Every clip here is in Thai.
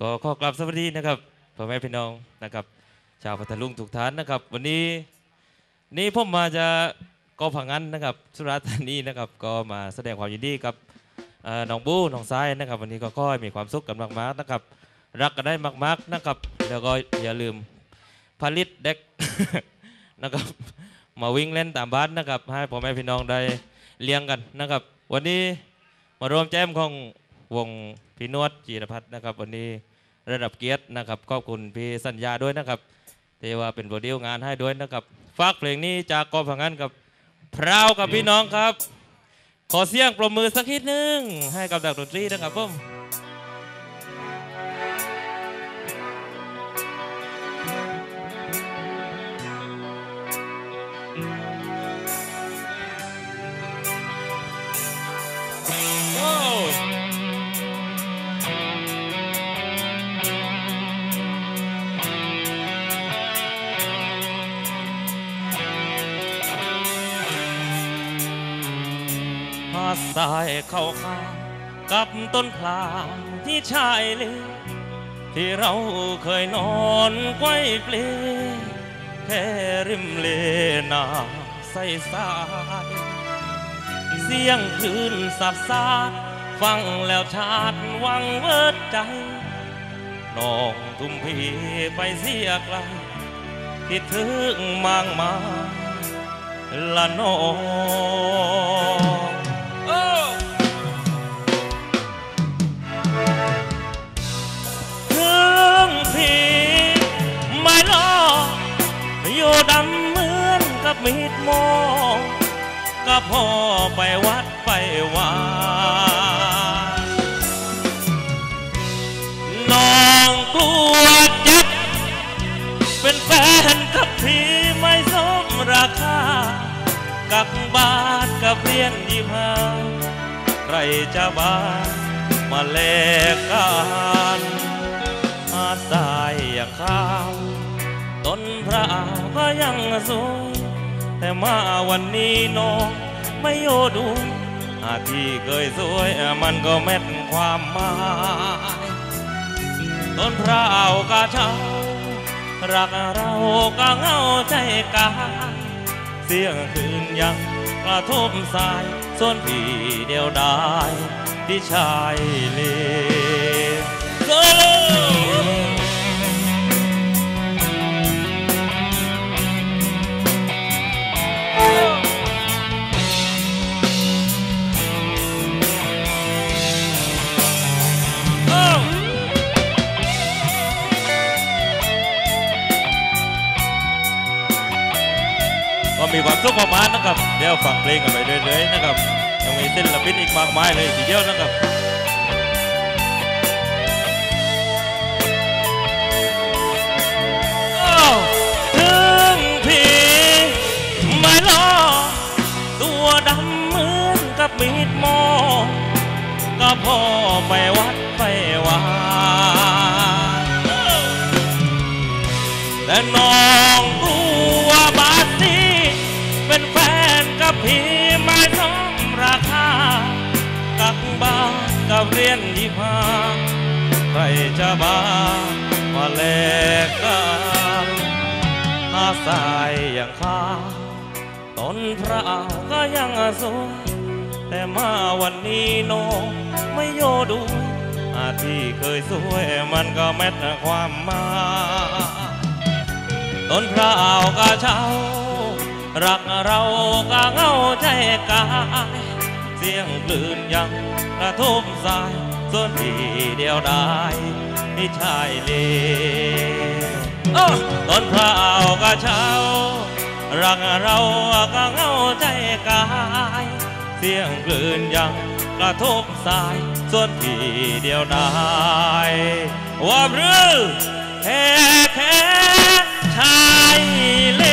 ก็ขอกราบสวัสดีนะครับพ่อแม่พี่น้องนะครับ ชาวพัทลุงทุกท่านนะครับ วันนี้นี่ผมมาจะกอผังงันนะครับสุราษฎร์ธานีนะครับ ก็มาแสดงความยินดีกับน้องบูน้องซ้ายนะครับ วันนี้ก็ขอให้มีความสุขกันมากๆนะครับ รักกันได้มากๆนะครับ แล้วก็อย่าลืมผลิตเด็กนะครับมาวิ่งเล่นตามบ้านนะครับ ให้พ่อแม่พี่น้องได้เลี้ยงกันนะครับ วันนี้มารวมแจมของ วงพี่นวดจีรพัฒน์นะครับ วันนี้ระดับเกียรตินะครับขอบคุณพี่สัญญาด้วยนะครับที่ว่าเป็นโปรดิวงานให้ด้วยนะครับฝากเพลงนี้จากกองผังงานกับพราวกับพี่น้องครับ ขอเสียงปรบมือสักนิดนึงให้กับดักดนตรีนะครับผมโหายเข้าข้างกับต้นพลางที่ชายเลที่เราเคยนอนไกว้เปลแค่ริมเลนาใสสายเสียงคลื่นสับสาดฟังแล้วชาดวังเวิดใจน้องทุ่มพีไปเสียไกลคิดถึงมางมาละน้อง มีดมอก็พ่อไปวัดไปวาน้องกลัวจ็บเป็นแฟนกับพี่ไม่สมราคา กับบาทกับเรียนยี่ห้าใครจะบามาแลกกันอาสายอย่างข้าว ต้นพระก็ยังสวย แต่มาวันนี้น้องไม่โยดูอาที่เคยสวยมันก็เม็ดความหมายต้นพระเอากาเช้ารักเราก็เงาใจกาเสียงคืนยังกระทบสายส่วนพี่เดียวดายที่ชายเล มีความสุขมากๆนะครับ เดี๋ยวฟังเพลงกันไปเรื่อยๆนะครับ ยังมีศิลปินอีกมากมายเลยทีเดียวนะครับถึงพี่ไม่รอตัวดำเหมือนกับมีดหมอก็พ่อไปวัดไปวาแต่น้อง พี่ไม่สมราคา กักบ้านกับเรียนที่พาใครจะบ้ามาแลกกันอาสายอย่างข้าต้นพระอาวก็ยังสวยแต่มาวันนี้น้องไม่โยดูอาที่เคยสวยมันก็แม้แต่ความมา ต้นพระอาวกาเช้า รักเราก็เหงาใจกายเสียงคลื่นยังกระทบสายส่วนที่เดียวไดายที่ชายเลโอ้ต้นพระอาวกาเช้ารักเราก็เหงาใจกายเสียงคลื่นยังกระทบสายส่วนที่เดียวไดายว่าบรือแค่แค่ชายเล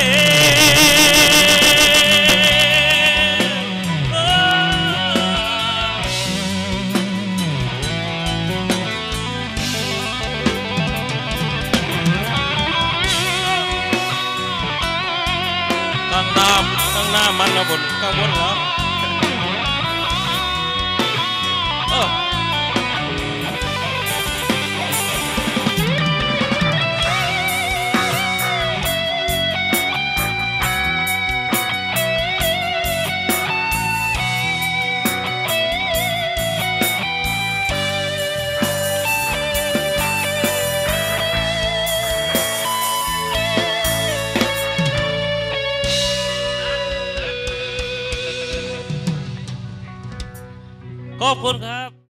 ข้างห อบคุณครับ